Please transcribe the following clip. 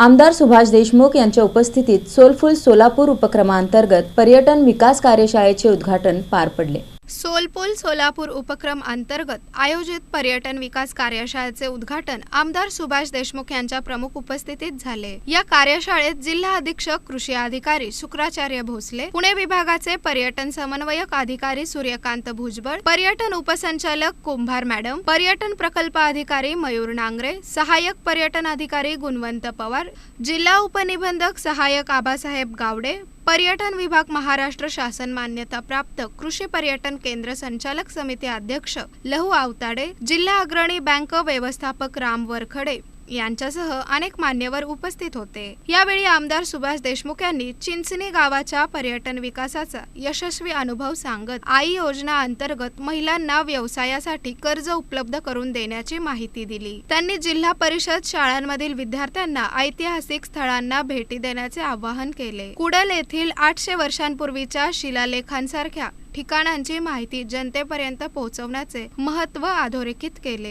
आमदार सुभाष देशमुख यांच्या उपस्थितीत सोलफुल सोलापूर उपक्रमांतर्गत पर्यटन विकास कार्यशाळेचे उद्घाटन पार पडले. सोलपूल सोलापूर उपक्रम अंतर्गत आयोजित पर्यटन विकास कार्यशाळेचे उद्घाटन आमदार सुभाष देशमुख यांच्या प्रमुख उपस्थितीत झाले. या कार्यशाळेत जिल्हा अधीक्षक कृषी अधिकारी शुक्राचार्य भोसले पुणे विभागाचे पर्यटन समन्वयक अधिकारी सूर्यकांत भुजबळ पर्यटन उपसंचालक कुंभार मॅडम पर्यटन प्रकल्प अधिकारी मयूर नांगरे सहाय्यक पर्यटन अधिकारी गुणवंत पवार जिल्हा उपनिबंधक सहाय्यक आबासाहेब गावडे पर्यटन विभाग महाराष्ट्र शासन मान्यता प्राप्त कृषी पर्यटन केंद्र संचालक समिती अध्यक्ष लहू आवताडे जिल्हा अग्रणी बँक व्यवस्थापक राम वरखडे यांच्यासह अनेक मान्यवर उपस्थित होते. यावेळी आमदार सुभाष देशमुख यांनी चिंचणी गावाच्या पर्यटन विकासाचा यशस्वी अनुभव सांगत आई योजना अंतर्गत महिलांना व्यवसायासाठी कर्ज उपलब्ध करून देण्याची माहिती दिली. त्यांनी जिल्हा परिषद शाळांमधील विद्यार्थ्यांना ऐतिहासिक स्थळांना भेटी देण्याचे आवाहन केले. कुडल येथील आठशे वर्षांपूर्वीच्या शिलालेखांसारख्या ठिकाणांची माहिती जनतेपर्यंत पोहोचवण्याचे महत्त्व अधोरेखित केले.